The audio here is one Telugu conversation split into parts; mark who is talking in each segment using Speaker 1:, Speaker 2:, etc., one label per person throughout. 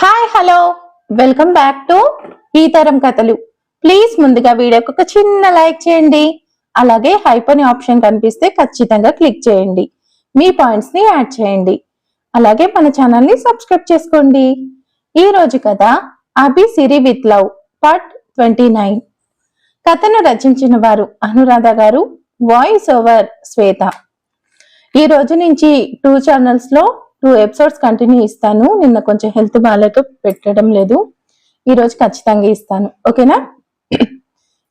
Speaker 1: Hi hello welcome back to ఈ తరం కథలు ప్లీజ్ ముందుగా వీడియోకి ఒక చిన్న లైక్ చేయండి. అలాగే హైప్ అనే ఆప్షన్ కనిపిస్తే ఖచ్చితంగా క్లిక్ చేయండి. మీ పాయింట్స్ని యాడ్ చేయండి. అలాగే మన ఛానల్ని సబ్స్క్రైబ్ చేసుకోండి. ఈ రోజు కథ Abhi Siri with love part twenty nine కథను రచించిన వారు అనురాధ గారు వాయిస్ ఓవర్ శ్వేత. ఈ రోజు నుంచి టూ ఛానల్స్లో టూ ఎపిసోడ్స్ కంటిన్యూ ఇస్తాను. నిన్న కొంచెం హెల్త్ బాగాలేక పెట్టడం లేదు. ఈ రోజు ఖచ్చితంగా ఇస్తాను. ఓకేనా?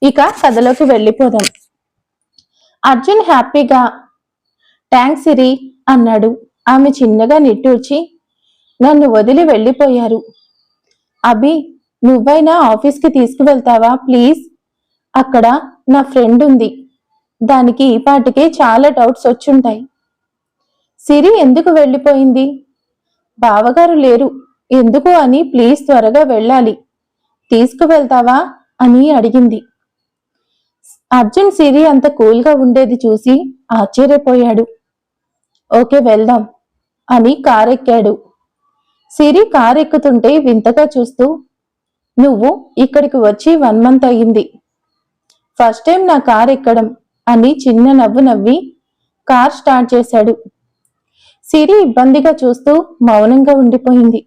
Speaker 1: ఇక కథలోకి వెళ్ళిపోదాం. అర్జున్ హ్యాపీగా ట్యాంక్ సిరి అన్నాడు. ఆమె చిన్నగా నిట్టూర్చి నన్ను వదిలి వెళ్ళిపోయారు. అభి నువ్వైనా ఆఫీస్కి తీసుకువెళ్తావా ప్లీజ్? అక్కడ నా ఫ్రెండ్ ఉంది. దానికి ఈ పాటికే చాలా డౌట్స్ వచ్చుంటాయి. సిరి ఎందుకు వెళ్ళిపోయింది? బావగారు లేరు. ఎందుకు అని ప్లీజ్ త్వరగా వెళ్ళాలి. తీసుకువెళ్తావా? అని అడిగింది. అర్జున్ సిరి అంత కూల్గా ఉండేది చూసి ఆశ్చర్యపోయాడు. ఓకే వెళ్దాం అని కారెక్కాడు. సిరి కారెక్కుతుంటే వింతగా చూస్తూ నువ్వు ఇక్కడికి వచ్చి వన్ మంత్ అయ్యింది. ఫస్ట్ టైం నా కార్ ఎక్కడం అని చిన్న నవ్వు నవ్వి కార్ స్టార్ట్ చేశాడు. సిరి ఇబ్బందిగా చూస్తూ మౌనంగా ఉండిపోయింది.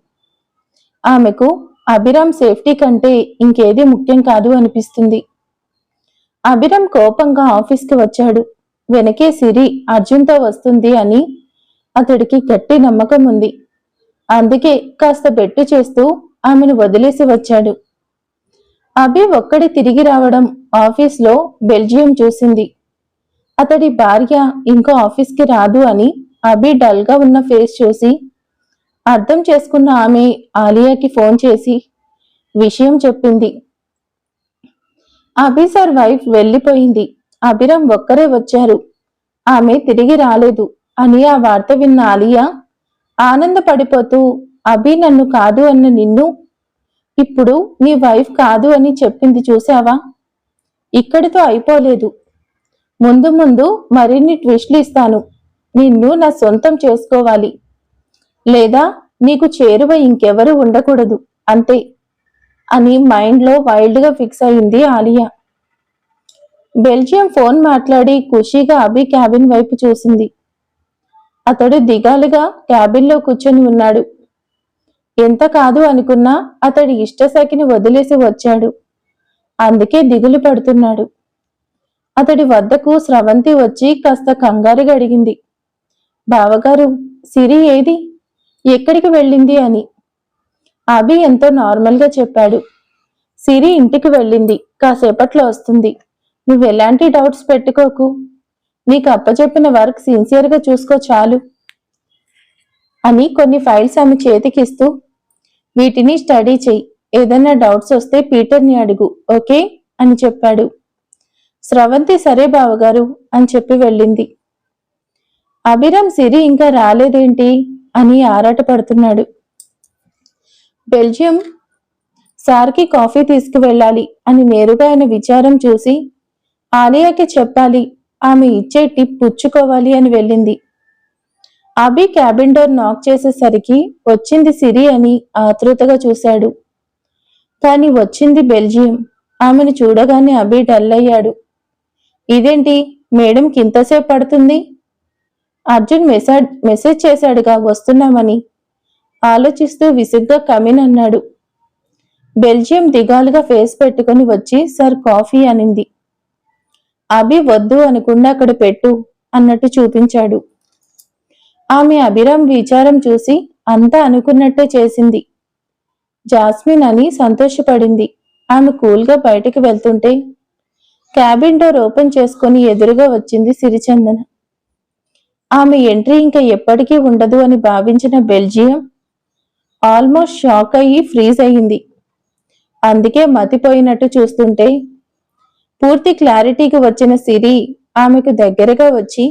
Speaker 1: ఆమెకు అభిరామ్ సేఫ్టీ కంటే ఇంకేది ముఖ్యం కాదు అనిపిస్తుంది. అభిరామ్ కోపంగా ఆఫీస్కి వచ్చాడు. వెనకే సిరి అర్జున్తో వస్తుంది అని అతడికి గట్టి నమ్మకం ఉంది. అందుకే కాస్త బెట్టు చేస్తూ ఆమెను వదిలేసి వచ్చాడు. అభి ఒక్కడి తిరిగి రావడం ఆఫీస్లో బెల్జియం చూసింది. అతడి భార్య ఇంకో ఆఫీస్కి రాదు అని అభి డల్గా ఉన్న ఫేస్ చూసి అర్థం చేసుకున్న ఆమె ఆలియాకి ఫోన్ చేసి విషయం చెప్పింది. అభి సార్ వైఫ్ వెళ్ళిపోయింది. అభిరామ్ ఒక్కరే వచ్చారు. ఆమె తిరిగి రాలేదు అని ఆ వార్త విన్న ఆలియా ఆనందపడిపోతూ అభి నన్ను కాదు అన్న నిన్ను ఇప్పుడు నీ వైఫ్ కాదు అని చెప్పింది చూసావా ఇక్కడితో అయిపోలేదు. ముందు ముందు మరిన్ని ట్విస్ట్లు ఇస్తాను. నిన్ను నా సొంతం చేసుకోవాలి. లేదా నీకు చేరువ ఇంకెవరు ఉండకూడదు అంతే. అని మైండ్లో వైల్డ్గా ఫిక్స్ అయింది ఆలియా. బెల్జియం ఫోన్ మాట్లాడి ఖుషీగా అభి క్యాబిన్ వైపు చూసింది. అతడు దిగాలుగా క్యాబిన్లో కూర్చొని ఉన్నాడు. ఎంత కాదు అనుకున్నా అతడి ఇష్టసఖిని వదిలేసి వచ్చాడు. అందుకే దిగులు పడుతున్నాడు. అతడి వద్దకు స్రవంతి వచ్చి కాస్త కంగారుగా అడిగింది. బావగారు సిరి ఏది? ఎక్కడికి వెళ్ళింది అని. అభి ఎంతో నార్మల్గా చెప్పాడు. సిరి ఇంటికి వెళ్ళింది కాసేపట్లో వస్తుంది. నువ్వు ఎలాంటి డౌట్స్ పెట్టుకోకు. నీకు అప్పచెప్పిన వర్క్ సిన్సియర్గా చూసుకో చాలు అని కొన్ని ఫైల్స్ ఆమె చేతికిస్తూ వీటిని స్టడీ చేయి ఏదైనా డౌట్స్ వస్తే పీటర్ని అడుగు ఓకే? అని చెప్పాడు. స్రవంతి సరే బావగారు అని చెప్పి వెళ్ళింది. అభిరామ్ సిరి ఇంకా రాలేదేంటి అని ఆరాటపడుతున్నాడు. బెల్జియం సార్కి కాఫీ తీసుకువెళ్ళాలి అని నేరుగా ఆయన విచారం చూసి ఆలియాకి చెప్పాలి ఆమె ఇచ్చే టిప్ పుచ్చుకోవాలి అని వెళ్ళింది. అభి క్యాబిన్ డోర్ నాక్ చేసేసరికి వచ్చింది సిరి అని ఆతృతగా చూశాడు. కాని వచ్చింది బెల్జియం. ఆమెను చూడగానే అభి డల్ అయ్యాడు. ఇదేంటి? మేడంకి ఇంతసేపు పడుతుంది? అర్జున్ మెసేజ్ మెసేజ్ చేశాడుగా వస్తున్నామని. ఆలోచిస్తూ విసుగ్గా కమిన్ అన్నాడు. బెల్జియం దిగాలుగా ఫేస్ పెట్టుకుని వచ్చి సార్ కాఫీ అనింది. అభి వద్దు అనుకుండా అక్కడ పెట్టు అన్నట్టు చూపించాడు. ఆమె అభిరామ్ విచారం చూసి అంతా అనుకున్నట్టే చేసింది. జాస్మిన్ అని సంతోషపడింది. ఆమె కూల్గా బయటికి వెళ్తుంటే క్యాబిన్ డోర్ ఓపెన్ చేసుకుని ఎదురుగా వచ్చింది సిరిచందన. ఆమె ఎంట్రీ ఇంకా ఎప్పటికీ ఉండదు అని భావించిన బెల్జియం ఆల్మోస్ట్ షాక్ అయ్యి ఫ్రీజ్ అయ్యింది. అందుకే మతిపోయినట్టు చూస్తుంటే పూర్తి క్లారిటీకి వచ్చిన సిరి ఆమెకు దగ్గరగా వచ్చి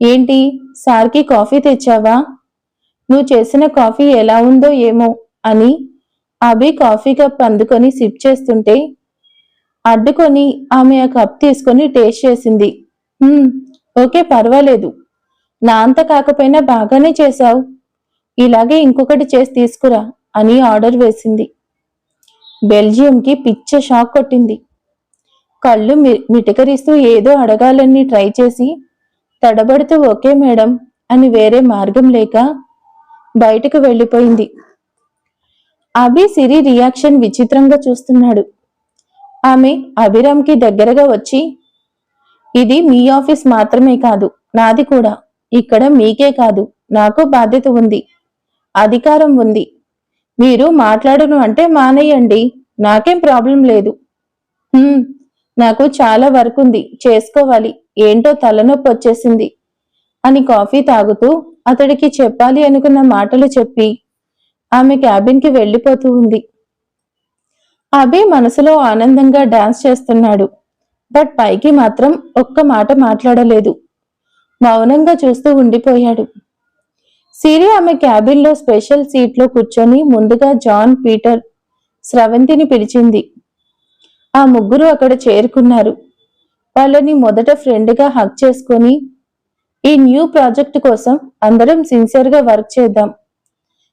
Speaker 1: ఏంటి సార్కి కాఫీ తెచ్చావా? నువ్వు చేసిన కాఫీ ఎలా ఉందో ఏమో అని అభి కాఫీ కప్ అందుకొని సిప్ చేస్తుంటే అడ్డుకొని ఆమె ఆ కప్ తీసుకొని టేస్ట్ చేసింది. ఓకే పర్వాలేదు. నా అంత కాకపోయినా బాగానే చేశావు. ఇలాగే ఇంకొకటి చేసి తీసుకురా అని ఆర్డర్ వేసింది. బెల్జియంకి పిచ్చ షాక్ కొట్టింది. కళ్ళు మి- మిటకరిస్తూ ఏదో అడగాలని ట్రై చేసి తడబడుతూ ఓకే మేడం అని వేరే మార్గం లేక బయటకు వెళ్ళిపోయింది. అభి సిరి రియాక్షన్ విచిత్రంగా చూస్తున్నాడు. ఆమె అభిరామ్కి దగ్గరగా వచ్చి ఇది మీ ఆఫీస్ మాత్రమే కాదు నాది కూడా. ఇక్కడ మీకే కాదు నాకు బాధ్యత ఉంది అధికారం ఉంది. మీరు మాట్లాడను అంటే మానేయండి నాకేం ప్రాబ్లం లేదు. నాకు చాలా వర్క్ ఉంది చేసుకోవాలి ఏంటో తలనొప్పి వచ్చేసింది అని కాఫీ తాగుతూ అతడికి చెప్పాలి అనుకున్న మాటలు చెప్పి ఆమె క్యాబిన్కి వెళ్ళిపోతూ ఉంది. అభి మనసులో ఆనందంగా డాన్స్ చేస్తున్నాడు బట్ పైకి మాత్రం ఒక్క మాట మాట్లాడలేదు. మౌనంగా చూస్తూ ఉండిపోయాడు. సిరి ఆమె క్యాబిన్లో స్పెషల్ సీట్లో కూర్చొని ముందుగా జాన్ పీటర్ స్రవంతిని పిలిచింది. ఆ ముగ్గురు అక్కడ చేరుకున్నారు. వాళ్ళని మొదట ఫ్రెండ్గా హక్ చేసుకొని ఈ న్యూ ప్రాజెక్ట్ కోసం అందరం సిన్సియర్గా వర్క్ చేద్దాం.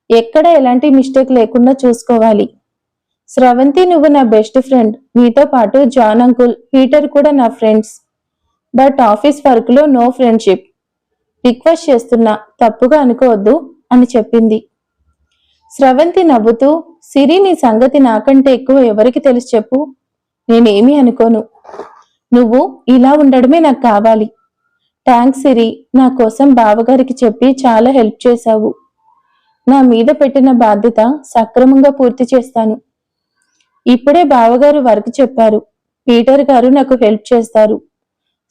Speaker 1: ఎక్కడ ఎలాంటి మిస్టేక్ లేకుండా చూసుకోవాలి. స్రవంతి నువ్వు నా బెస్ట్ ఫ్రెండ్. నీతో పాటు జాన్ అంకుల్ పీటర్ కూడా నా ఫ్రెండ్స్. బట్ ఆఫీస్ వర్క్లో నో ఫ్రెండ్షిప్. రిక్వెస్ట్ చేస్తున్నా తప్పుగా అనుకోవద్దు అని చెప్పింది. స్రవంతి నవ్వుతూ సిరి నీ సంగతి నాకంటే ఎక్కువ ఎవరికి తెలుసు చెప్పు. నేనేమీ అనుకోను. నువ్వు ఇలా ఉండడమే నాకు కావాలి. థ్యాంక్స్ సిరి నా కోసం బావగారికి చెప్పి చాలా హెల్ప్ చేశావు. నా మీద పెట్టిన బాధ్యత సక్రమంగా పూర్తి చేస్తాను. ఇప్పుడే బావగారు వర్క్ చెప్పారు. పీటర్ గారు నాకు హెల్ప్ చేస్తారు.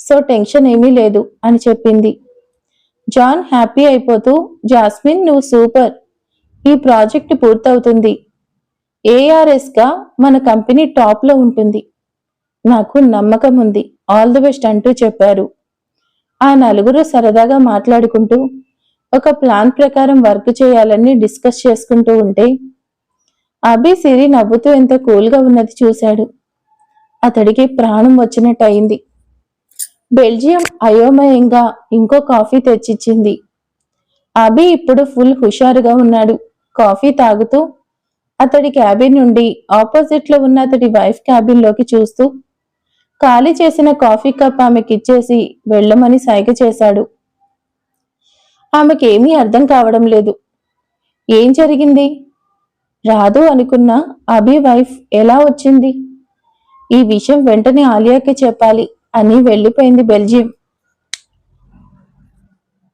Speaker 1: సో టెన్షన్ ఏమీ లేదు అని చెప్పింది. జాన్ హ్యాపీ అయిపోతూ జాస్మిన్ నువ్వు సూపర్. ఈ ప్రాజెక్ట్ పూర్తవుతుంది. ఏఆర్ఎస్గా మన కంపెనీ టాప్లో ఉంటుంది. నాకు నమ్మకం ఉంది. ఆల్ ది బెస్ట్ అంటూ చెప్పారు. ఆ నలుగురు సరదాగా మాట్లాడుకుంటూ ఒక ప్లాన్ ప్రకారం వర్క్ చేయాలని డిస్కస్ చేసుకుంటూ ఉంటే అభి సిరి నవ్వుతూ ఎంత కూల్గా ఉన్నది చూశాడు. అతడికి ప్రాణం వచ్చినట్టు అయింది బెల్జియం అయోమయంగా ఇంకో కాఫీ తెచ్చిచ్చింది. అభి ఇప్పుడు ఫుల్ హుషారుగా ఉన్నాడు. కాఫీ తాగుతూ అతడి క్యాబిన్ నుండి ఆపోజిట్లో ఉన్న అతడి వైఫ్ క్యాబిన్లోకి చూస్తూ ఖాళీ చేసిన కాఫీ కప్ ఆమెకిచ్చేసి వెళ్ళమని సైగ చేశాడు. ఆమెకేమీ అర్థం కావడం లేదు. ఏం జరిగింది? రాదు అనుకున్న అభి వైఫ్ ఎలా వచ్చింది? ఈ విషయం వెంటనే ఆలియాకి చెప్పాలి. అని వెళ్ళిపోయింది బెల్జియం.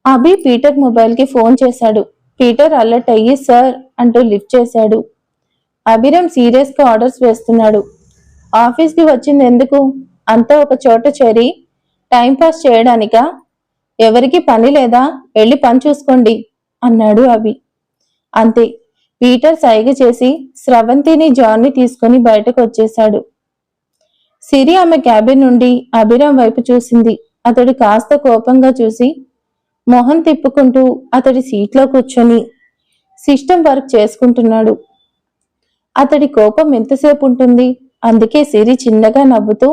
Speaker 1: అభి పీటర్ మొబైల్కి ఫోన్ చేశాడు. పీటర్ అలర్ట్ అయ్యి సార్ అంటూ లిఫ్ట్ చేశాడు. అభిరామ్ సీరియస్గా ఆర్డర్స్ వేస్తున్నాడు. ఆఫీస్కి వచ్చింది ఎందుకు? అంతా ఒక చోట చేరి టైం పాస్ చేయడానికా? ఎవరికి పని లేదా? వెళ్ళి పని చూసుకోండి అన్నాడు అభి. అంతే. పీటర్ సైగ చేసి స్రవంతిని జాన్ని తీసుకుని బయటకు వచ్చేశాడు. సిరి ఆమె క్యాబిన్ నుండి అభిరామ్ వైపు చూసింది. అతడు కాస్త కోపంగా చూసి మొహం తిప్పుకుంటూ అతడి సీట్లో కూర్చొని సిస్టమ్ వర్క్ చేసుకుంటున్నాడు. అతడి కోపం ఎంతసేపు ఉంటుంది? అందుకే సిరి చిన్నగా నవ్వుతూ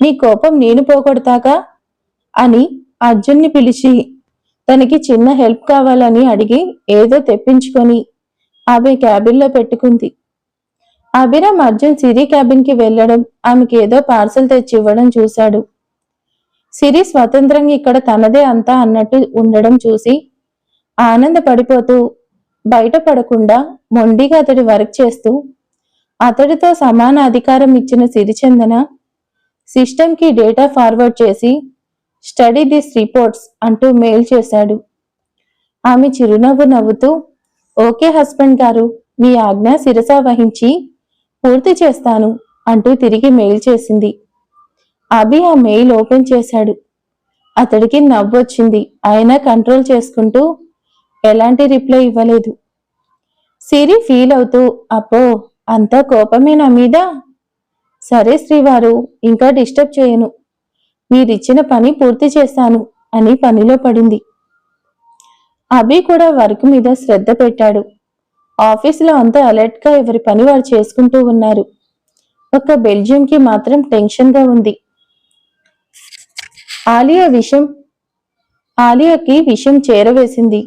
Speaker 1: నీ కోపం నేను పోగొడతాగా? అని అర్జున్ని పిలిచి తనకి చిన్న హెల్ప్ కావాలని అడిగి ఏదో తెప్పించుకొని ఆమె క్యాబిన్లో పెట్టుకుంది. అభిరామ్ అర్జున్ సిరి క్యాబిన్కి వెళ్ళడం ఆమెకి ఏదో పార్సల్ తెచ్చి ఇవ్వడం చూశాడు. సిరి స్వతంత్రంగా ఇక్కడ తనదే అంతా అన్నట్టు ఉండడం చూసి ఆనందపడిపోతూ బయటపడకుండా మొండిగా అతడి వర్క్ చేస్తూ అతడితో సమాన అధికారం ఇచ్చిన సిరిచందన సిస్టమ్కి డేటా ఫార్వర్డ్ చేసి స్టడీ దిస్ రిపోర్ట్స్ అంటూ మెయిల్ చేశాడు. ఆమె చిరునవ్వు నవ్వుతూ ఓకే హస్బెండ్ గారు మీ ఆజ్ఞ శిరస వహించి పూర్తి చేస్తాను అంటూ తిరిగి మెయిల్ చేసింది. అభి ఆ మెయిల్ ఓపెన్ చేశాడు. అతడికి నవ్వొచ్చింది. అయినా కంట్రోల్ చేసుకుంటూ ఎలాంటి రిప్లై ఇవ్వలేదు. సిరి ఫీల్ అవుతూ అప్పో అంతా కోపమే నా మీద? సరే శ్రీవారు ఇంకా డిస్టర్బ్ చేయను. మీరిచ్చిన పని పూర్తి చేశాను అని పనిలో పడింది. అభి కూడా వర్క్ మీద శ్రద్ధ పెట్టాడు. ఆఫీసులో అంతా అలర్ట్గా ఎవరి పని వారు చేసుకుంటూ ఉన్నారు. ఒక బెల్జియంకి మాత్రం టెన్షన్గా ఉంది. ఆలియా విషం ఆలియాకి విషం చేరవేసింది.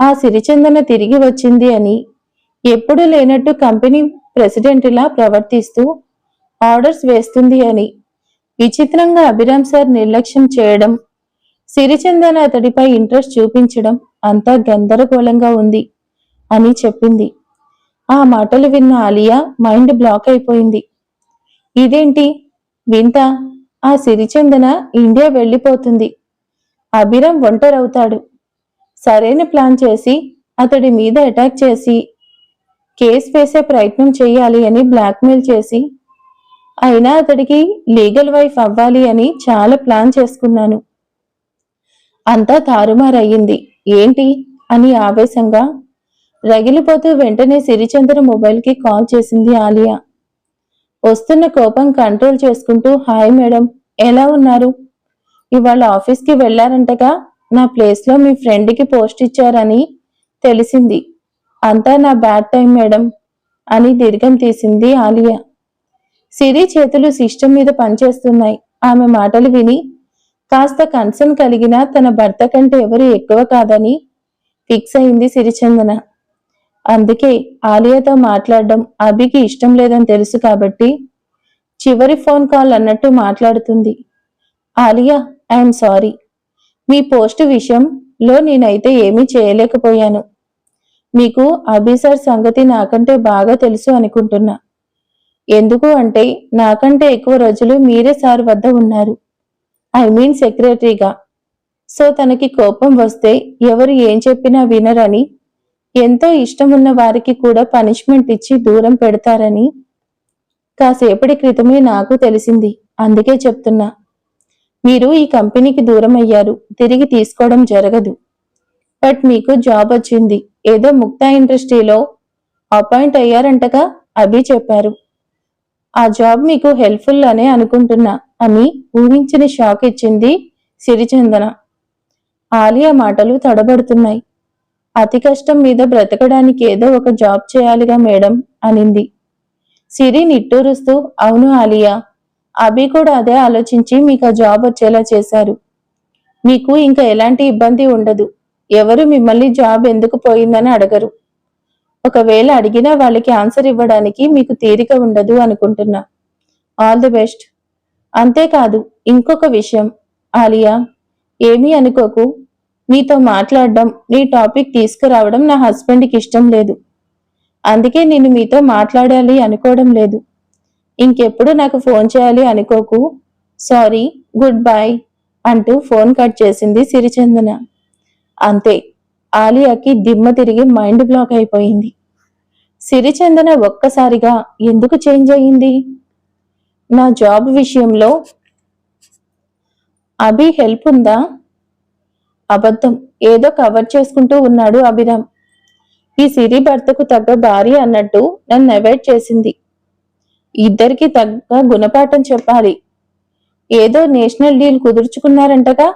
Speaker 1: ఆ సిరిచందన తిరిగి వచ్చింది అని ఎప్పుడు లేనట్టు కంపెనీ ప్రెసిడెంట్లా ప్రవర్తిస్తూ ఆర్డర్స్ వేస్తుంది అని విచిత్రంగా అభిరామ్ సార్ నిర్లక్ష్యం చేయడం సిరిచందన అతడిపై ఇంట్రెస్ట్ చూపించడం అంతా గందరగోళంగా ఉంది. అని చెప్పింది. ఆ మాటలు విన్న ఆలియా మైండ్ బ్లాక్ అయిపోయింది. ఇదేంటి? వింత. ఆ సిరిచందన ఇండియా వెళ్ళిపోతుంది. అభిరామ్ ఒంటరవుతాడు సరైన ప్లాన్ చేసి అతడి మీద అటాక్ చేసి కేసు వేసే ప్రయత్నం చేయాలి అని బ్లాక్మెయిల్ చేసి అయినా అతడికి లీగల్ వైఫ్ అవ్వాలి అని చాలా ప్లాన్ చేసుకున్నాను. అంతా తారుమారయ్యింది. ఏంటి? అని ఆవేశంగా రగిలిపోతూ వెంటనే సిరిచంద్ర మొబైల్కి కాల్ చేసింది ఆలియా. వస్తున్న కోపం కంట్రోల్ చేసుకుంటూ హాయ్ మేడం ఎలా ఉన్నారు? ఇవాళ ఆఫీస్కి వెళ్ళారంటగా నా ప్లేస్లో మీ ఫ్రెండ్కి పోస్ట్ ఇచ్చారని తెలిసింది. అంతా నా బ్యాడ్ టైం మేడం అని దీర్ఘం తీసింది ఆలియా. సిరి చేతులు సిస్టమ్ మీద పనిచేస్తున్నాయి. ఆమె మాటలు విని కాస్త కన్సర్న్ కలిగిన తన భర్త కంటే ఎవరు ఎక్కువ కాదని ఫిక్స్ అయింది సిరిచందన. అందుకే ఆలియాతో మాట్లాడడం అభికి ఇష్టం లేదని తెలుసు కాబట్టి చివరి ఫోన్ కాల్ అన్నట్టు మాట్లాడుతుంది. Alia I'm sorry. Me post విషయంలో నేనైతే ఏమీ చేయలేకపోయాను. మీకు అభి సార్ సంగతి నాకంటే బాగా తెలుసు అనుకుంటున్నా. ఎందుకు అంటే నాకంటే ఎక్కువ రోజులు మీరే సార్ వద్ద ఉన్నారు. ఐ మీన్ సెక్రటరీగా. సో తనకి కోపం వస్తే ఎవరు ఏం చెప్పినా వినరని ఎంతో ఇష్టం ఉన్న వారికి కూడా పనిష్మెంట్ ఇచ్చి దూరం పెడతారని కాసేపటి క్రితమే నాకు తెలిసింది. అందుకే చెప్తున్నా. మీరు ఈ కంపెనీకి దూరం అయ్యారు తిరిగి తీసుకోవడం జరగదు. బట్ మీకు జాబ్ వచ్చింది. ఏదో ముక్తా ఇండస్ట్రీలో అపాయింట్ అయ్యారంటగా అభి చెప్పారు. ఆ జాబ్ మీకు హెల్ప్ఫుల్ అనే అనుకుంటున్నా అని ఊహించని షాక్ ఇచ్చింది సిరిచందన. ఆలియా మాటలు తడబడుతున్నాయి. అతి కష్టం మీద బ్రతకడానికి ఏదో ఒక జాబ్ చేయాలిగా మేడం అనింది. సిరి నిట్టూరుస్తూ అవును ఆలియా అభి కూడా అదే ఆలోచించి మీకు ఆ జాబ్ వచ్చేలా చేశారు. మీకు ఇంకా ఎలాంటి ఇబ్బంది ఉండదు. ఎవరు మిమ్మల్ని జాబ్ ఎందుకు పోయిందని అడగరు. ఒకవేళ అడిగినా వాళ్ళకి ఆన్సర్ ఇవ్వడానికి మీకు తీరిక ఉండదు అనుకుంటున్నా. All the best. అంతేకాదు ఇంకొక విషయం. ఆలియా ఏమీ అనుకోకు. మీతో మాట్లాడడం నీ టాపిక్ తీసుకురావడం నా హస్బెండ్కి ఇష్టం లేదు. అందుకే నేను మీతో మాట్లాడాలి అనుకోవడం లేదు. ఇంకెప్పుడు నాకు ఫోన్ చేయాలి అనుకోకు. సారీ గుడ్ బై అంటూ ఫోన్ కట్ చేసింది సిరిచందన. అంతే ఆలియాకి దిమ్మ తిరిగి మైండ్ బ్లాక్ అయిపోయింది. సిరిచందన ఒక్కసారిగా ఎందుకు చేంజ్ అయ్యింది? నా జాబ్ విషయంలో అభి హెల్ప్ ఉందా? అబద్ధం. ఏదో కవర్ చేసుకుంటూ ఉన్నాడు అభిరామ్. ఈ సిరి భర్తకు తగ్గ భార్య అన్నట్టు నన్ను అవాయిడ్ చేసింది. ఇద్దరికి తగ్గ గుణపాఠం చెప్పాలి. ఏదో నేషనల్ డీల్ కుదుర్చుకున్నారంటగా?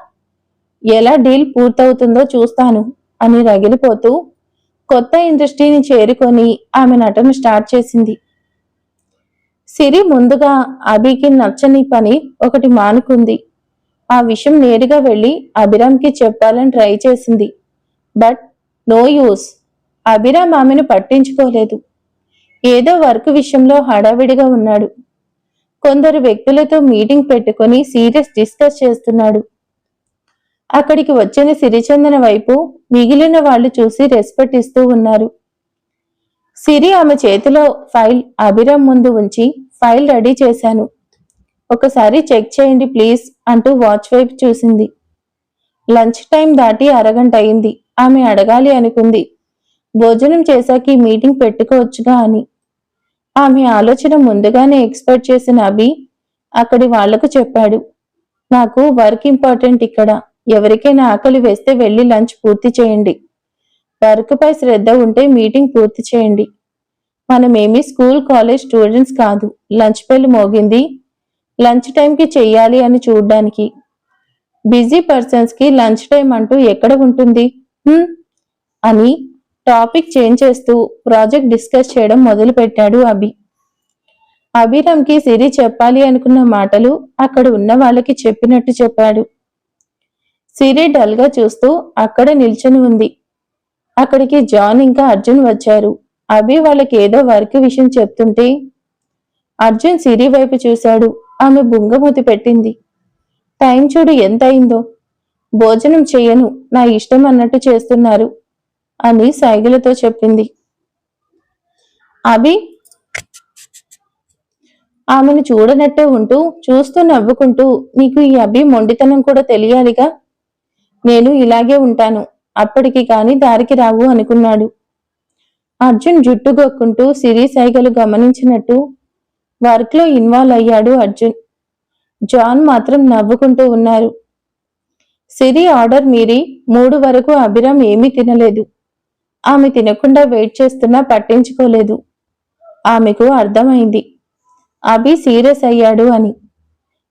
Speaker 1: ఎలా డీల్ పూర్తవుతుందో చూస్తాను అని రగిలిపోతూ కొత్త ఇండస్ట్రీని చేరుకొని ఆమె నటన స్టార్ట్ చేసింది. సిరి ముందుగా అభికి నచ్చని పని ఒకటి మానుకుంది. ఆ విషయం నేరుగా వెళ్ళి అభిరామ్కి చెప్పాలని ట్రై చేసింది. But no use. అభిరామ్ ఆమెను పట్టించుకోలేదు. ఏదో వర్క్ విషయంలో హడావిడిగా ఉన్నాడు. కొందరు వ్యక్తులతో మీటింగ్ పెట్టుకొని సీరియస్ డిస్కస్ చేస్తున్నాడు. అక్కడికి వచ్చిన సిరిచందన వైపు మిగిలిన వాళ్ళు చూసి రెస్పెక్ట్ ఇస్తూ ఉన్నారు. సిరి ఆమె చేతిలో ఫైల్ అభిరామ్ ముందు ఉంచి ఫైల్ రెడీ చేశాను. ఒకసారి చెక్ చేయండి ప్లీజ్ అంటూ వాచ్ వైపు చూసింది. లంచ్ టైం దాటి అరగంట అయింది. ఆమె అడగాలి అనుకుంది. భోజనం చేశాక ఈ మీటింగ్ పెట్టుకోవచ్చుగా అని. ఆమె ఆలోచన ముందుగానే ఎక్స్పెక్ట్ చేసిన అభి అక్కడి వాళ్ళకు చెప్పాడు. నాకు వర్క్ ఇంపార్టెంట్ ఇక్కడ. ఎవరికైనా ఆకలి వేస్తే వెళ్ళి లంచ్ పూర్తి చేయండి. వర్క్ పై శ్రద్ధ ఉంటే మీటింగ్ పూర్తి చేయండి. మనమేమి స్కూల్ కాలేజ్ స్టూడెంట్స్ కాదు. లంచ్ బెల్ మోగింది. లంచ్ టైంకి చెయ్యాలి అని చూడ్డానికి. బిజీ పర్సన్స్కి లంచ్ టైం అంటూ ఎక్కడ ఉంటుంది? అని టాపిక్ చేంజ్ చేస్తూ ప్రాజెక్ట్ డిస్కస్ చేయడం మొదలుపెట్టాడు అభి. అభిరామ్కి సిరి చెప్పాలి అనుకున్న మాటలు అక్కడ ఉన్న వాళ్ళకి చెప్పినట్టు చెప్పాడు. సిరి డల్గా చూస్తూ అక్కడ నిల్చొని ఉంది. అక్కడికి జాన్ ఇంకా అర్జున్ వచ్చారు. అభి వాళ్ళకి ఏదో వర్క్ విషయం చెప్తుంటే అర్జున్ సిరి వైపు చూశాడు. ఆమె బుంగమూతి పెట్టింది. టైం చూడు ఎంత అయిందో భోజనం చెయ్యను నా ఇష్టం అన్నట్టు చేస్తున్నారు అని సైగలతో చెప్పింది. అభి? ఆమెను చూడనట్టే ఉంటూ చూస్తూ నవ్వుకుంటూ నీకు ఈ అభి మొండితనం కూడా తెలియాలిగా? నేను ఇలాగే ఉంటాను అప్పటికి కాని దారికి రావు అనుకున్నాడు. అర్జున్ జుట్టు గొక్కుంటూ సిరి సైగలు గమనించినట్టు వర్క్లో ఇన్వాల్వ్ అయ్యాడు అర్జున్. జాన్ మాత్రం నవ్వుకుంటూ ఉన్నారు. సిరి ఆర్డర్ మీరి మూడు వరకు అభిరామ్ ఏమీ తినలేదు. ఆమె తినకుండా వెయిట్ చేస్తున్నా పట్టించుకోలేదు. ఆమెకు అర్థమైంది. అభి సీరియస్ అయ్యాడు అని.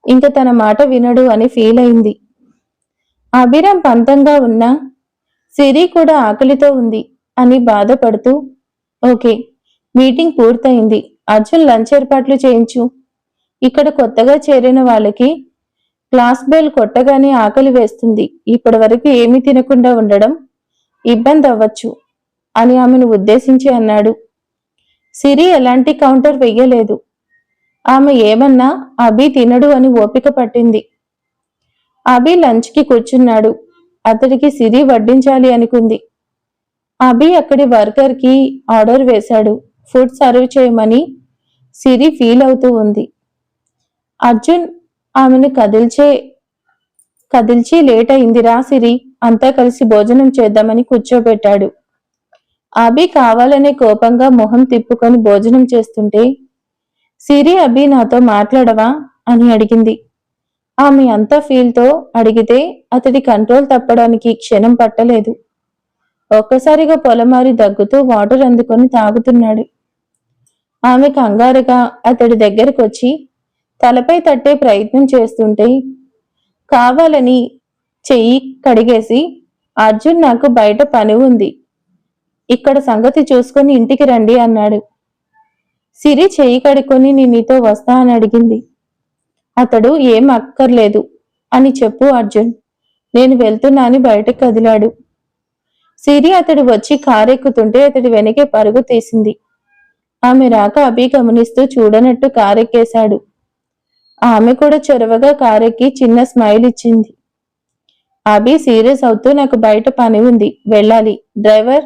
Speaker 1: ఇంక తన మాట వినడు అని ఫీల్ అయింది. అభిరామ్ పంతంగా ఉన్నా సిరి కూడా ఆకలితో ఉంది అని బాధపడుతూ ఓకే మీటింగ్ పూర్తయింది. అర్జున్ లంచ్ ఏర్పాట్లు చేయించు. ఇక్కడ కొత్తగా చేరిన వాళ్ళకి క్లాస్ బెల్ కొట్టగానే ఆకలి వేస్తుంది. ఇప్పటి వరకు ఏమీ తినకుండా ఉండడం ఇబ్బంది అవ్వచ్చు అని ఆమెను ఉద్దేశించి అన్నాడు. సిరి ఎలాంటి కౌంటర్ వెయ్యలేదు. ఆమె ఏమన్నా అభి తినడు అని ఓపిక పట్టింది. అభి లంచ్కి కూర్చున్నాడు. అతడికి సిరి వడ్డించాలి అనుకుంది. అభి అక్కడి వర్కర్కి ఆర్డర్ వేశాడు. ఫుడ్ సర్వ్ చేయమని సిరి ఫీల్ అవుతూ ఉంది. అర్జున్ ఆమెను కదిల్చే కదిల్చి లేట్ అయిందిరా సిరి అంతా కలిసి భోజనం చేద్దామని కూర్చోబెట్టాడు. అభి కావాలనే కోపంగా మొహం తిప్పుకొని భోజనం చేస్తుంటే సిరి అభి నాతో మాట్లాడవా అని అడిగింది. ఆమె అంత ఫీల్తో అడిగితే అతడి కంట్రోల్ తప్పడానికి క్షణం పట్టలేదు. ఒక్కసారిగా పొలమారి దగ్గుతూ వాటర్ అందుకొని తాగుతున్నాడు. ఆమె కంగారుగా అతడి దగ్గరకు వచ్చి తలపై తట్టే ప్రయత్నం చేస్తుంటే కావాలని చెయ్యి కడిగేసి అర్జున్ నాకు బయట పని ఉంది. ఇక్కడ సంగతి చూసుకొని ఇంటికి రండి అన్నాడు. సిరి చెయ్యి కడుక్కొని నేను నీతో వస్తా అని అడిగింది. అతడు ఏం అక్కర్లేదు అని చెప్పు అర్జున్. నేను వెళ్తున్నాని బయటకు కదిలాడు. సిరి అతడు వచ్చి కారెక్కుతుంటే అతడి వెనకే పరుగు తీసింది. ఆమె రాక అభి గమనిస్తూ చూడనట్టు కారెక్కేశాడు. ఆమె కూడా చొరవగా కారెక్కి చిన్న స్మైల్ ఇచ్చింది. అభి సీరియస్ అవుతూ నాకు బయట పని ఉంది వెళ్ళాలి. డ్రైవర్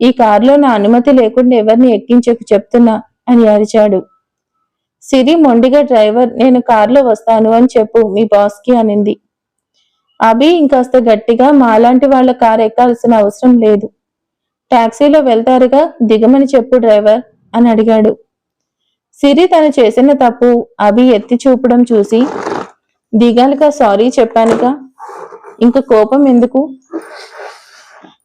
Speaker 1: ఈ కారులో నా అనుమతి లేకుండా ఎవరిని ఎక్కించకు చెప్తున్నా అని అరిచాడు. సిరి మొండిగా డ్రైవర్ నేను కారులో వస్తాను అని చెప్పు మీ బాస్కి అనింది. అభి ఇంకాస్త గట్టిగా మాలాంటి వాళ్ళ కారు ఎక్కాల్సిన అవసరం లేదు. టాక్సీలో వెళ్తారుగా దిగమని చెప్పు డ్రైవర్. అని అడిగాడు. సిరి తను చేసిన తప్పు అభి ఎత్తి చూపడం చూసి దిగాలిగా సారీ చెప్పానుగా. ఇంక కోపం ఎందుకు?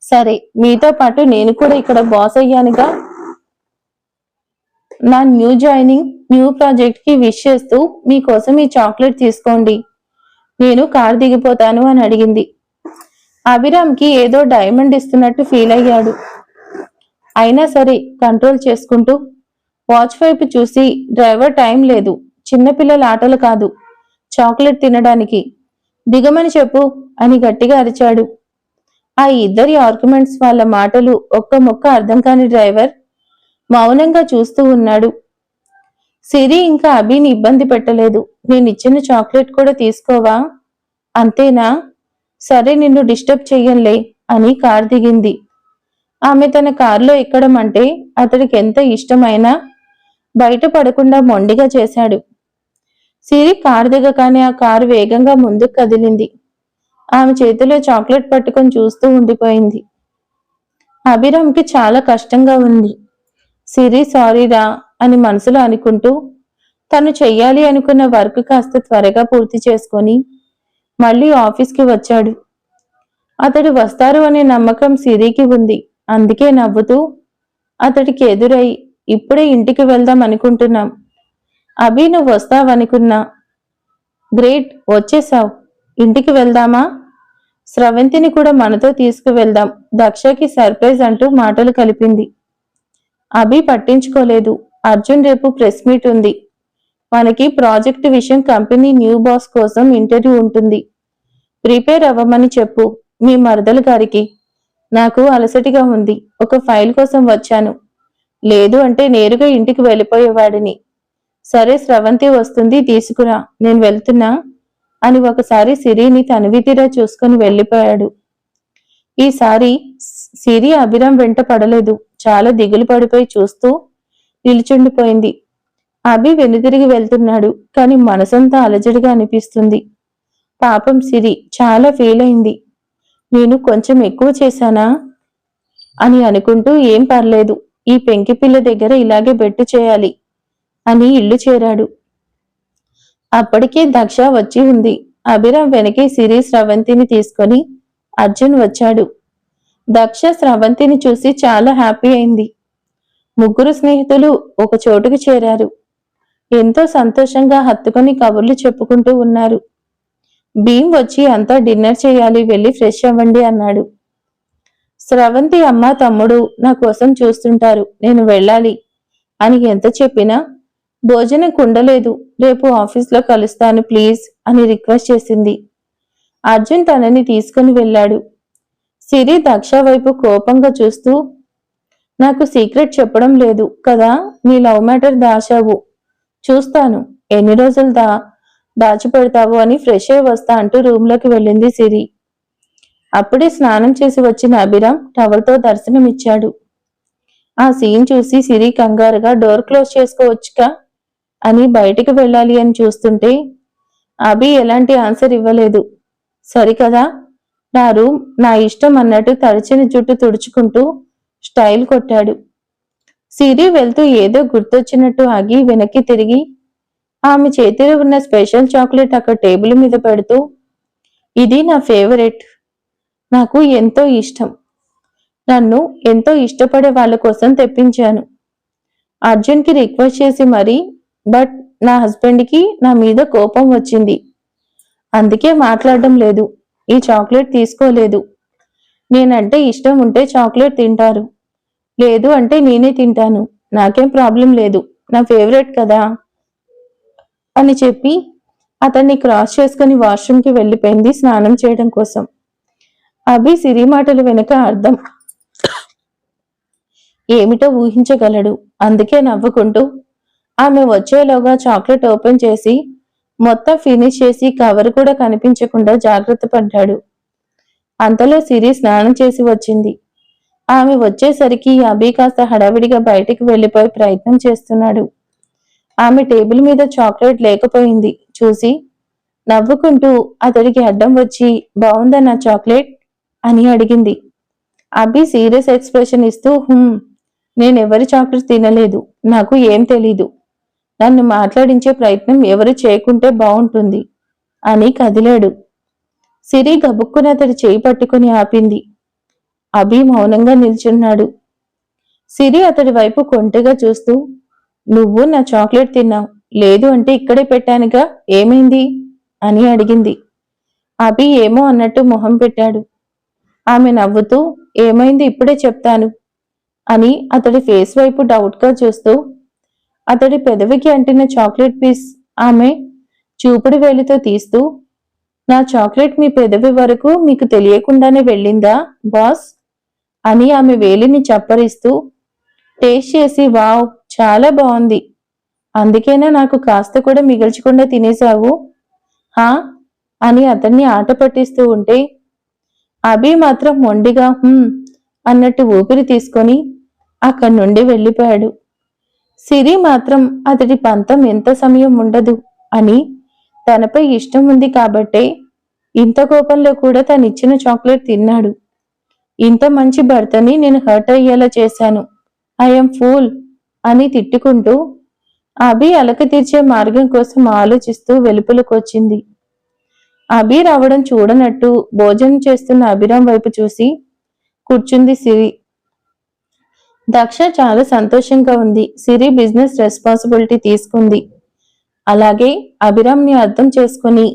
Speaker 1: సరే మీతో పాటు నేను కూడా ఇక్కడ బాస్ అయ్యానుగా. నా న్యూ జాయినింగ్ న్యూ ప్రాజెక్ట్కి విష్ చేస్తూ మీకోసం ఈ చాక్లెట్ తీసుకోండి. నేను కార్ దిగిపోతాను అని అడిగింది. అభిరామ్కి ఏదో డైమండ్ ఇస్తున్నట్టు ఫీల్ అయ్యాడు. అయినా సరే కంట్రోల్ చేసుకుంటూ వాచ్ వైపు చూసి డ్రైవర్ టైం లేదు. చిన్నపిల్లల ఆటలు కాదు. చాక్లెట్ తినడానికి. దిగమని చెప్పు అని గట్టిగా అరిచాడు. ఆ ఇద్దరి ఆర్గ్యుమెంట్స్ వాళ్ళ మాటలు ఒక్క ముక్క అర్థం కాని డ్రైవర్ మౌనంగా చూస్తూ ఉన్నాడు. సిరి ఇంకా అభిని ఇబ్బంది పెట్టలేదు. నేను ఇచ్చిన చాక్లెట్ కూడా తీసుకోవా? అంతేనా? సరే నిన్ను డిస్టర్బ్ చెయ్యంలే అని కార్ దిగింది. ఆమె తన కారులో ఎక్కడం అంటే అతడికి ఎంత ఇష్టమైనా బయట పడకుండా మొండిగా చేశాడు. సిరి కారు దిగగానే ఆ కారు వేగంగా ముందుకు కదిలింది. ఆమె చేతిలో చాక్లెట్ పట్టుకొని చూస్తూ ఉండిపోయింది. అభిరామ్కి చాలా కష్టంగా ఉంది. సిరి సారీరా అని మనసులో అనుకుంటూ తను చెయ్యాలి అనుకున్న వర్క్ కాస్త త్వరగా పూర్తి చేసుకొని మళ్ళీ ఆఫీస్కి వచ్చాడు. అతడు వస్తారు అనే నమ్మకం సిరికి ఉంది. అందుకే నవ్వుతూ అతడికి ఎదురై ఇప్పుడే ఇంటికి వెళ్దాం అనుకుంటున్నాం. అభి నువ్వు వస్తావనుకున్నా. గ్రేట్ వచ్చేసావు ఇంటికి వెళ్దామా? స్రవంతిని కూడా మనతో తీసుకువెళ్దాం. దక్షకి సర్ప్రైజ్ అంటూ మాటలు కలిపింది. అభి పట్టించుకోలేదు. అర్జున్ రేపు ప్రెస్ మీట్ ఉంది. మనకి ప్రాజెక్ట్ విషయం కంపెనీ న్యూ బాస్ కోసం ఇంటర్వ్యూ ఉంటుంది. ప్రిపేర్ అవ్వమని చెప్పు మీ మరదలు గారికి. నాకు అలసటిగా ఉంది. ఒక ఫైల్ కోసం వచ్చాను. లేదు అంటే నేరుగా ఇంటికి వెళ్ళిపోయేవాడిని సరే స్రవంతి వస్తుంది తీసుకురా. నేను వెళ్తున్నా అని ఒకసారి సిరిని తనివితీరా చూసుకొని వెళ్ళిపోయాడు. ఈసారి సిరి అభిరామ్ వెంట పడలేదు. చాలా దిగులు పడిపోయి చూస్తూ నిలుచుండిపోయింది. అభి వెనుదిరిగి వెళ్తున్నాడు కానీ మనసంతా అలజడిగా అనిపిస్తుంది. పాపం సిరి చాలా ఫీల్ అయింది నేను కొంచెం ఎక్కువ చేశానా? అని అనుకుంటూ ఏం పర్లేదు ఈ పెంకి పిల్ల దగ్గర ఇలాగే బెట్టు చేయాలి అని ఇల్లు చేరాడు. అప్పటికే దక్ష వచ్చి ఉంది. అభిరామ్ వెనకే సిరి స్రవంతిని తీసుకొని అర్జున్ వచ్చాడు. దక్ష స్రవంతిని చూసి చాలా హ్యాపీ అయింది. ముగ్గురు స్నేహితులు ఒక చోటుకు చేరారు. ఎంతో సంతోషంగా హత్తుకొని కబుర్లు చెప్పుకుంటూ ఉన్నారు. భీమ్ వచ్చి అంతా డిన్నర్ చేయాలి వెళ్ళి ఫ్రెష్ అవ్వండి అన్నాడు. స్రవంతి అమ్మ తమ్ముడు నా కోసం చూస్తుంటారు నేను వెళ్ళాలి అని ఎంత చెప్పినా భోజనం కుండలేదు రేపు ఆఫీస్లో కలుస్తాను ప్లీజ్ అని రిక్వెస్ట్ చేసింది. అర్జున్ తనని తీసుకుని వెళ్ళాడు. సిరి దక్ష వైపు కోపంగా చూస్తూ నాకు సీక్రెట్ చెప్పడం లేదు కదా నీ లవ్ మ్యాటర్ దాచావు. చూస్తాను ఎన్ని రోజులు దా దాచిపెడతావు అని ఫ్రెష్ అయి వస్తా అంటూ రూమ్లోకి వెళ్ళింది సిరి. అప్పుడే స్నానం చేసి వచ్చిన అభిరామ్ టవల్తో దర్శనమిచ్చాడు. ఆ సీన్ చూసి సిరి కంగారుగా డోర్ క్లోజ్ చేసుకోవచ్చుగా అని బయటికి వెళ్ళాలి అని చూస్తుంటే అభి ఎలాంటి ఆన్సర్ ఇవ్వలేదు. సరికదా నా రూమ్ నా ఇష్టం అన్నట్టు తడిచిన జుట్టు తుడుచుకుంటూ స్టైల్ కొట్టాడు. సిరి వెళ్తూ ఏదో గుర్తొచ్చినట్టు ఆగి వెనక్కి తిరిగి ఆమె చేతిలో ఉన్న స్పెషల్ చాక్లెట్ అక్కడ టేబుల్ మీద పెడుతూ ఇది నా ఫేవరెట్. నాకు ఎంతో ఇష్టం. నన్ను ఎంతో ఇష్టపడే వాళ్ళ కోసం తెప్పించాను. అర్జున్కి రిక్వెస్ట్ చేసి మరి బట్ నా హస్బెండ్కి నా మీద కోపం వచ్చింది. అందుకే మాట్లాడడం లేదు. ఈ చాక్లెట్ తీసుకోలేదు. నేనంటే ఇష్టం ఉంటే చాక్లెట్ తింటారు. లేదు అంటే నేనే తింటాను. నాకేం ప్రాబ్లం లేదు. నా ఫేవరెట్ కదా. అని చెప్పి అతన్ని క్రాస్ చేసుకుని వాష్రూమ్కి వెళ్ళిపోయింది స్నానం చేయడం కోసం. అభి సిరి మాటలు వెనుక అర్థం. ఏమిటో ఊహించగలడు. అందుకే నవ్వుకుంటూ ఆమె వచ్చేలోగా చాక్లెట్ ఓపెన్ చేసి మొత్తం ఫినిష్ చేసి కవర్ కూడా కనిపించకుండా జాగ్రత్త పడ్డాడు. అంతలో సిరి స్నానం చేసి వచ్చింది. ఆమె వచ్చేసరికి అభి కాస్త హడావిడిగా బయటికి వెళ్ళిపోయి ప్రయత్నం చేస్తున్నాడు. ఆమె టేబుల్ మీద చాక్లెట్ లేకపోయింది. చూసి నవ్వుకుంటూ అతడికి అడ్డం వచ్చి బాగుందా నా చాక్లెట్? అని అడిగింది. అభి సీరియస్ ఎక్స్ప్రెషన్ ఇస్తూ హుమ్ నేనెవరి చాక్లెట్ తినలేదు నాకు ఏం తెలీదు. నన్ను మాట్లాడించే ప్రయత్నం ఎవరు చేయకుంటే బాగుంటుంది అని కదిలాడు. సిరి గబుక్కున అతడి చేయి పట్టుకుని ఆపింది. అభి మౌనంగా నిల్చున్నాడు. సిరి అతడి వైపు కొంటగా చూస్తూ నువ్వు నా చాక్లెట్ తిన్నావు. లేదు అంటే ఇక్కడే పెట్టానుగా. ఏమైంది? అని అడిగింది. అభి ఏమో అన్నట్టు మొహం పెట్టాడు. ఆమె నవ్వుతూ ఏమైంది ఇప్పుడే చెప్తాను అని అతడి ఫేస్ వైపు డౌట్గా చూస్తూ అతడి పెదవికి అంటిన చాక్లెట్ పీస్ ఆమె చూపుడు వేలితో తీస్తూ నా చాక్లెట్ మీ పెదవి వరకు మీకు తెలియకుండానే వెళ్ళిందా బాస్? అని ఆమె వేలిని చప్పరిస్తూ టేస్ట్ చేసి వావ్ చాలా బాగుంది. అందుకేనా నాకు కాస్త కూడా మిగల్చకుండా తినేశావు. హా? అని అతన్ని ఆట పట్టిస్తూ ఉంటే అభి మాత్రం మొండిగా అన్నట్టు ఊపిరి తీసుకొని అక్కడి నుండి వెళ్ళిపోయాడు. సిరి మాత్రం అతడి పంతం ఎంత సమయం ఉండదు అని తనపై ఇష్టం ఉంది కాబట్టే ఇంత కోపంలో కూడా తను ఇచ్చిన చాక్లెట్ తిన్నాడు. ఇంత మంచి భర్తని నేను హర్ట్ అయ్యేలా చేశాను. I'm fool. అని తిట్టుకుంటూ అభి అలక తీర్చే మార్గం కోసం ఆలోచిస్తూ వెలుపులకొచ్చింది అభి రావడం చూడనట్టు భోజనం చేస్తున్న అభిరామ్ వైపు చూసి కూర్చుంది సిరి. దక్ష చాలా సంతోషంగా ఉంది. సిరి బిజినెస్ రెస్పాన్సిబిలిటీ తీసుకుంది. అలాగే అభిరామ్ని అర్థం చేసుకుని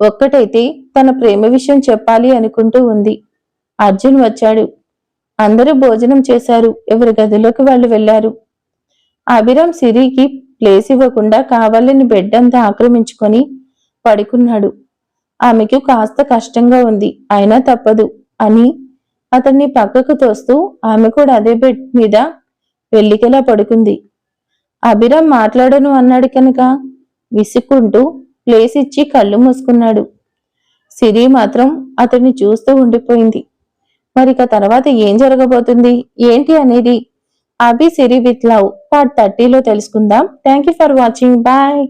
Speaker 1: ఒక్కటైతే తన ప్రేమ విషయం చెప్పాలి అనుకుంటూ ఉంది. అర్జున్ వచ్చాడు. అందరూ భోజనం చేశారు. ఎవరి గదిలోకి వాళ్ళు వెళ్ళారు అభిరామ్ సిరికి ప్లేస్ ఇవ్వకుండా కావాలని బెడ్ అంతా ఆక్రమించుకొని పడుకున్నాడు. ఆమెకు కాస్త కష్టంగా ఉంది. అయినా తప్పదు అని అతన్ని పక్కకు తోస్తూ ఆమె కూడా అదే బెడ్ మీద పెళ్ళికెలా పడుకుంది. అభిరామ్ మాట్లాడను అన్నాడు కనుక విసుక్కుంటూ ప్లేస్ ఇచ్చి కళ్ళు మూసుకున్నాడు. సిరి మాత్రం అతన్ని చూస్తూ ఉండిపోయింది. మరిక తర్వాత ఏం జరగబోతుంది? ఏంటి అనేది Abhi Siri with love part థర్టీలో తెలుసుకుందాం. Thank you for watching bye